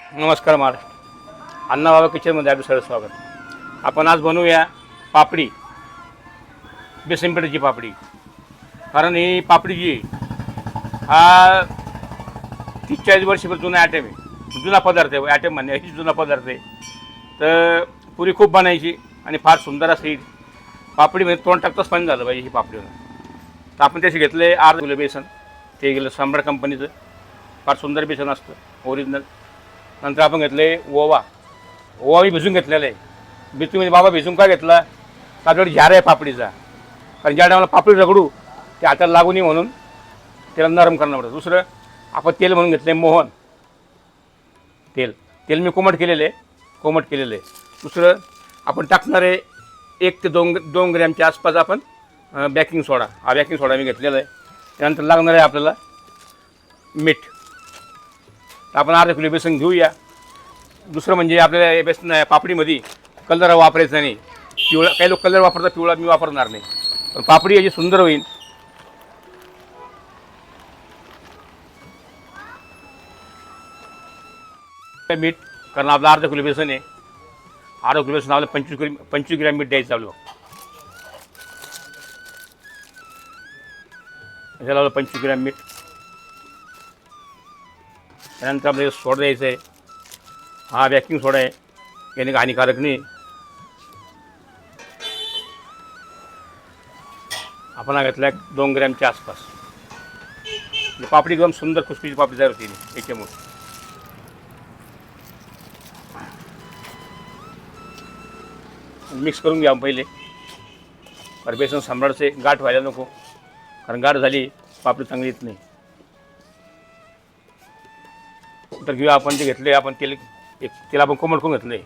नमस्कार महाराष्ट्र अण्णाबाबा किचनमध्ये आपलं सर्व स्वागत. आपण आज बनवूया पापडी. बेसन पिठाची पापडी. कारण ही पापडी जी हा तीस चाळीस वर्षापासून जुना आयटम आहे. जुना पदार्थ आहे आयटम म्हणजे अशी जुना पदार्थ आहे. तर पुरी खूप बनायची आणि फार सुंदर अशी पापडीमध्ये म्हणजे तोंड टाकताच पाणी झालं पाहिजे ही पापडी तर आपण त्याचे घेतले अर्ध किलो बेसन ते गेलं सम्राट कंपनीचं फार सुंदर बेसन असतं ओरिजिनल नंतर आपण घेतले ओवा. ओवा मी भिजून घेतलेला आहे. भिजून म्हणजे बाबा भिजून का घेतला? आपल्याकडे झार आहे पापडीचा. कारण ज्या टायमाला पापडी रगडू ते हाताला लागू नये म्हणून त्याला नरम करणं पडतं. दुसरं आपण तेल म्हणून घेतले मोहन. तेल. तेल मी कोमट केलेलं आहे. कोमट केलेलं आहे. दुसरं आपण टाकणार आहे एक ते दोन दोन ग्रॅमच्या आसपास आपण बॅकिंग सोडा हा बॅकिंग सोडा मी घेतलेला आहे. त्यानंतर लागणार आहे आपल्याला मीठ. तर आपण अर्धा किलो बेसन घेऊया. दुसरं म्हणजे आपल्याला या बेसन पापडीमध्ये कलर वापरायचा नाही. पिवळा काही लोक कलर वापरतात पिवळा मी वापरणार नाही. पण पापडी याची सुंदर होईल. मीठ कारण आपलं अर्धा किलो बेसन आहे. अर्धा किलो बेसन आपल्याला पंचवीस किलो पंचवीस ग्रॅम मीठ द्यायचं आपलं याच्याला पंचवीस ग्रॅम मीठ. त्यानंतर आपल्याला सोडा द्यायचं आहे हा वॅक्युम सोडा आहे याने काही हानिकारक नाही। आपण हा घेतला दोन ग्रॅमच्या आसपास। पापडी एकदम सुंदर खुसखुशीत पापडी तयार होती याच्यामुळे मिक्स करून घ्या पहिले। बेसन सांभाळचे गाठ व्हायला नको कारण गाठ झाली पापडी चांगली येत नाही तर घेऊ आपण ते घेतले आपण तेल एक तेल आपण कोमट करून घेतले.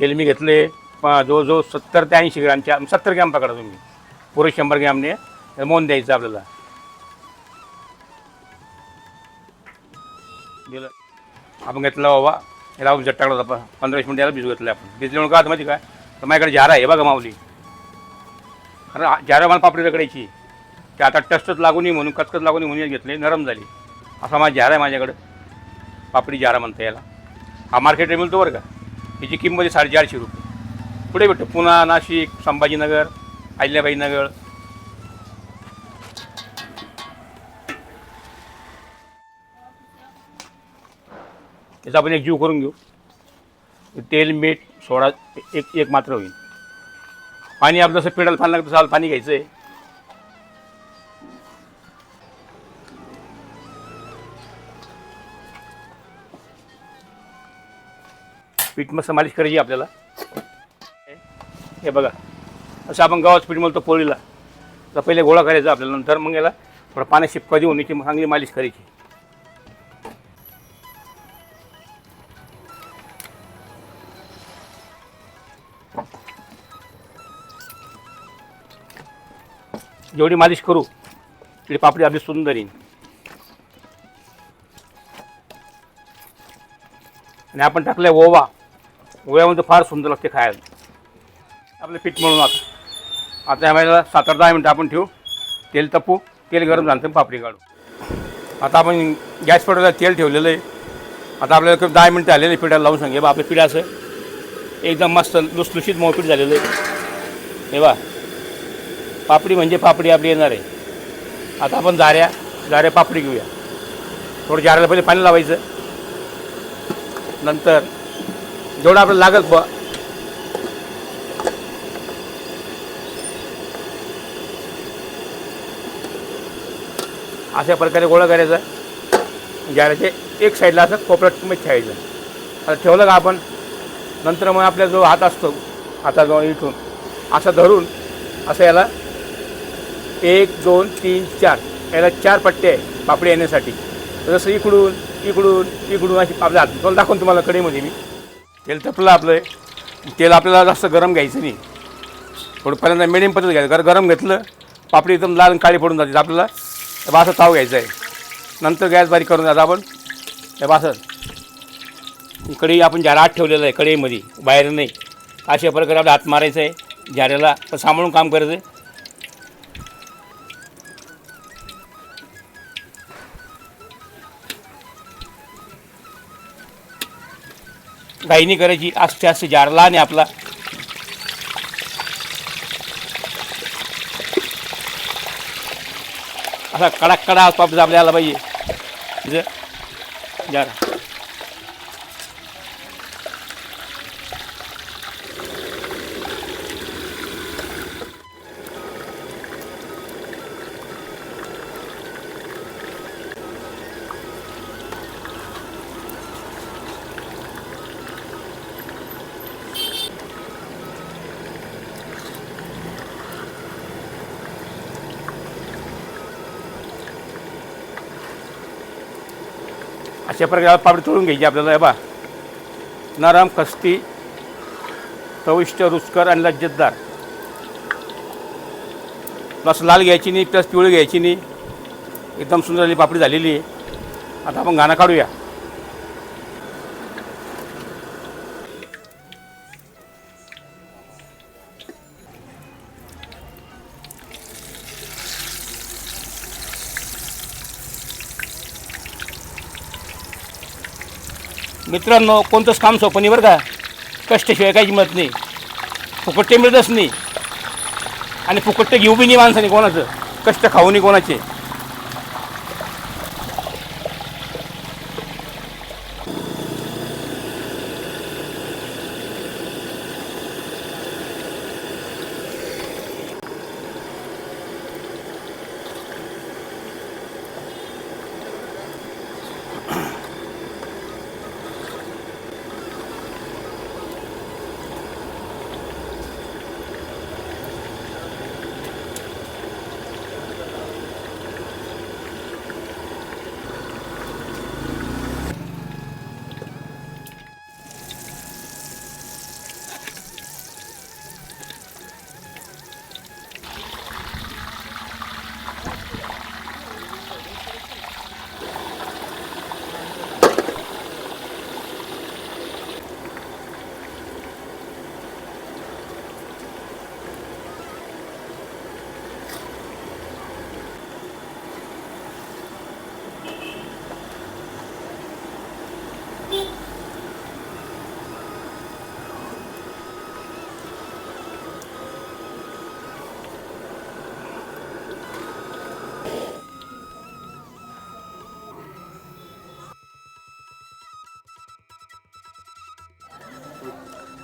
तेल मी घेतले प- जवळजवळ सत्तर ते ऐंशी ग्रॅमच्या सत्तर ग्रॅम पकडा तुम्ही. पुरे शंभर ग्रॅमने मोन द्यायचं आपल्याला. दिलं. आपण घेतला बाबा याला आपण जट टाकला होता पंधरा वीस मिनिट याला भिजू घेतलं आपण. भिजल्यामुळे काय माहिती काय तर माझ्याकडे झारा आहे बघा माऊली. कारण आ- झारा मला पापडी रगडायची. ते आता टस्टच लागू नये म्हणून कचकच लागू नये म्हणून घेतले नरम झाली. असा माझा झारा आहे माझ्याकडं. पापडी जारा म्हणता याला. हा मार्केट मिळतो बरं का? याची किंमत आहे साडेचारशे रुपये. पुढे भेटतो? पुणा नाशिक संभाजीनगर अहिल्याबाईनगर त्याचा आपण एक जीव करून घेऊ. तेल मीठ सोडा एक एक मात्र होईल. पाणी आपलं जसं पिठाला पाणी लागतं तसं पाणी घ्यायचं आहे. पीठ मस्त मालिश करायची आपल्याला. हे बघा असं आपण गावात पीठ म्हणतो पोळीला. तर पहिले गोळा करायचा आपल्याला नंतर मग याला थोडं पाण्यात शिपका देऊन याची चांगली मालिश करायची. जेवढी मालिश करू तेवढी पापडी आपली सुंदर येईल आणि आपण टाकलं ओवा. ओव्यामध्ये फार सुंदर लागते खायला. आपलं पीठ म्हणून आता. आता महिन्याला सात आठ दहा मिनटं आपण ठेवू. तेल तपू. तेल गरम झालं तर पापडी काढू. आता आपण गॅस पेटवला तेल ठेवलेलं आहे. आता आपल्याला दहा मिनटं आलेले पिठाला लावून सांगे. बा आपलं पीठ असं एकदम मस्त लुसलुशीत मोपीठ झालेलं आहे. हे बा पापडी म्हणजे पापडी आपली येणार आहे. आता आपण जाऱ्या जाऱ्या पापडी घेऊया. थोडं जाऱ्याला पहिले पाणी लावायचं. नंतर जेवढं आपल्याला लागत ब अशा प्रकारे गोळा करायचा. ज्याचे एक साईडला असं कोपऱ्यात मीठ ठेवायचं. आता ठेवलं का आपण? नंतर मग आपला जो हात असतो हाताजवळ इथून असं धरून असं याला एक दोन तीन चार. याला चार पट्टे आहे पापडी येण्यासाठी. जसं इकडून इकडून इकडून अशी आपल्या हात दाखवून तुम्हाला कडेमध्ये मी. तेल तपलं आपलं. तेल आपल्याला जास्त गरम घ्यायचं नाही. थोडं पहिल्यांदा मिडियम पद्धत घ्यायचं. कारण गरम घेतलं पापडी एकदम लाल काळी पडून जाते आपल्याला. त्या बासं ताव घ्यायचा आहे. नंतर गॅस बारीक करून द्यायचा आपण. त्या बासत कढई आपण जारा आत ठेवलेलं आहे कढईमध्ये. बाहेर नाही. अशा प्रकारे आपल्या हात मारायचं आहे. जाऱ्याला सांभाळून काम करायचं आहे. गायनी करायची आस्ते आस्ते जार. आणि आपला. असा कडक कडा आसपास आपल्याला पाहिजे. ज- जार. अशा प्रकारे पापडी तोडून घ्यायची आपल्याला बा नरम खस्ती चविष्ट रुचकर आणि लज्जतदार. प्लस लाल घ्यायची नाही प्लस पिवळी घ्यायची नाही. एकदम सुंदर पापडी झालेली आहे. आता आपण गाणं काढूया. मित्रांनो कोणतंच काम सोपं नाही बरं का? कष्टशिवाय काही किंमत नाही. फुकट ते मिळतच नाही. आणि फुकट ते घेऊ बी नाही माणसाने कोणाचं. कष्ट खाऊ नाही कोणाचे.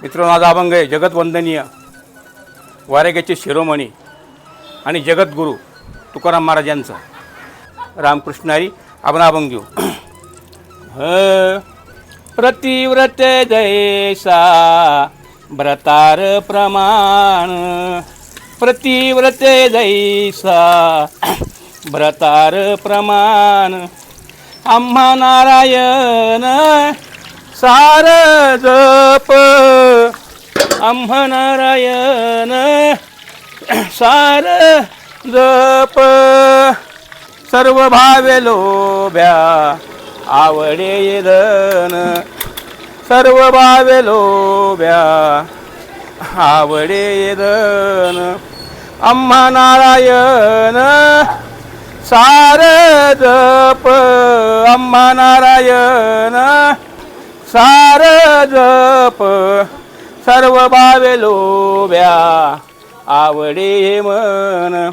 मित्रांनो आज अभंग आहे जगतवंदनीय वारेग्याचे शिरोमणी आणि जगद्गुरू तुकाराम महाराजांचा रामकृष्णारी आपण अभंग घेऊ. ह प्रतिव्रत जैसा व्रतार प्रमाण. प्रतिव्रत जैसा व्रतार प्रमाण. आम्हा नारायण सार जप। आम्हा नारायण सार जप। सर्व भावे लोभ्या आवडे धन सर्व भावे लोभ्या आवडे धन आम्हा नारायण सार जप। आम्हा नारायण सार जप सर्व भावे लोभ्या आवडे मन.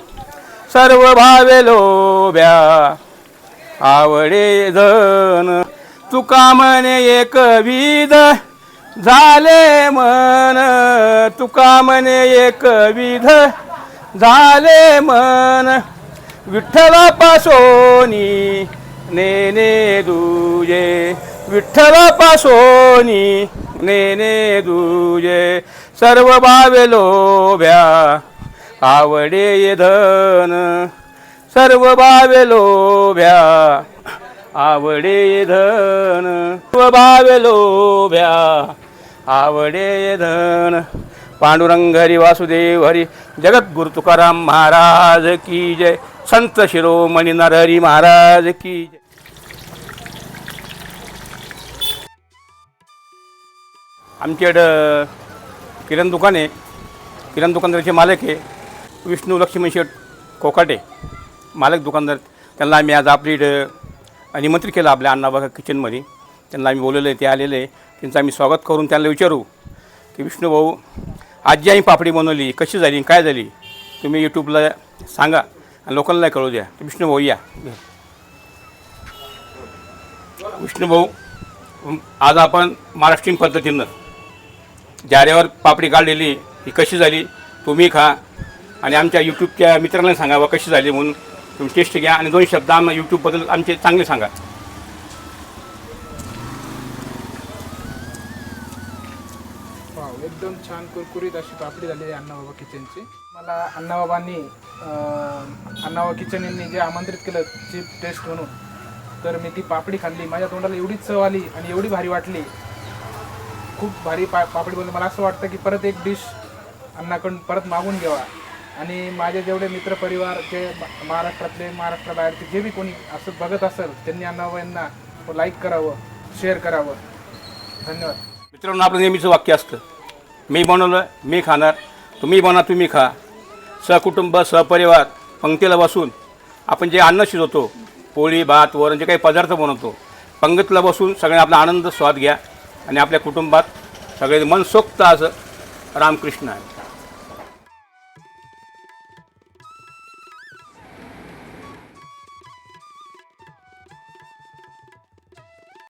सर्व भावे लोभ्या आवडे धन तुका म्हणे एकविध झाले मन. तुका म्हणे एकविध झाले मन. विठ्ठला पासोनी नेने दुजे. विठ्ठला पासोनी नेने दुजे सर्व भावे लोभ्या. आवडे धन सर्व भावे लोभ्या. आवडे धन सर्व भावे लोभ्या. आवडे धन पांडुरंग हरी वासुदेव हरी जगद्गुरु तुकाराम महाराज की जय. संत शिरोमणी नरहरी महाराज की जय. आमच्याकडं किराणा दुकान आहे. किराणा दुकानदाराचे मालक आहे. विष्णू लक्ष्मण शेठ कोकाटे मालक दुकानदार. त्यांना आम्ही आज आपली निमंत्रित केलं आपल्या अण्णाबागा किचनमध्ये. त्यांना आम्ही बोलवलं आहे ते आलेले आहे. त्यांचं आम्ही स्वागत करून त्यांना विचारू की विष्णूभाऊ आज जी आम्ही पापडी बनवली कशी झाली काय झाली? तुम्ही यूट्यूबला सांगा आणि लोकांना कळू द्या. विष्णू विष्णूभाऊ या. विष्णूभाऊ आज आपण महाराष्ट्रीयन पद्धतीनं जाऱ्यावर पापडी काढलेली ही कशी झाली तुम्ही खा. आणि आमच्या यूट्यूबच्या मित्रांना सांगा बा कशी झाली म्हणून. तुम्ही टेस्ट घ्या आणि दोन शब्द आम्हाला यूट्यूबबद्दल आमचे चांगले सांगा. वाव एकदम छान कुरकुरीत अशी पापडी झाली आहे अण्णाबाबा किचनची. मला अण्णाबाबांनी अण्णाबाबा किचन यांनी जे आमंत्रित केलं चीप टेस्ट म्हणून तर मी ती पापडी खाल्ली. माझ्या तोंडाला एवढी चव आली आणि एवढी भारी वाटली. खूप भारी पा पापडी बनवली. मला असं वाटतं की परत एक डिश अण्णाकडून परत मागून घ्यावा. आणि माझे जेवढे मित्रपरिवार जे महाराष्ट्रातले महाराष्ट्राबाहेरचे जे बी कोणी असं बघत असेल त्यांनी अण्णाबाबा यांना लाईक करावं शेअर करावं. धन्यवाद. मित्रांनो आपलं नेहमीचं वाक्य असतं मी बनवलं मी खाणार. तुम्ही बना तुम्ही खा. सहकुटुंब सहपरिवार पंक्तीला बसून आपण जे अन्न शिजवतो पोळी भात वरण जे काही पदार्थ बनवतो पंगतीला बसून सगळे आपला आनंद स्वाद घ्या. आणि आपल्या कुटुंबात सगळे मनसोक्त असं रामकृष्ण आहे.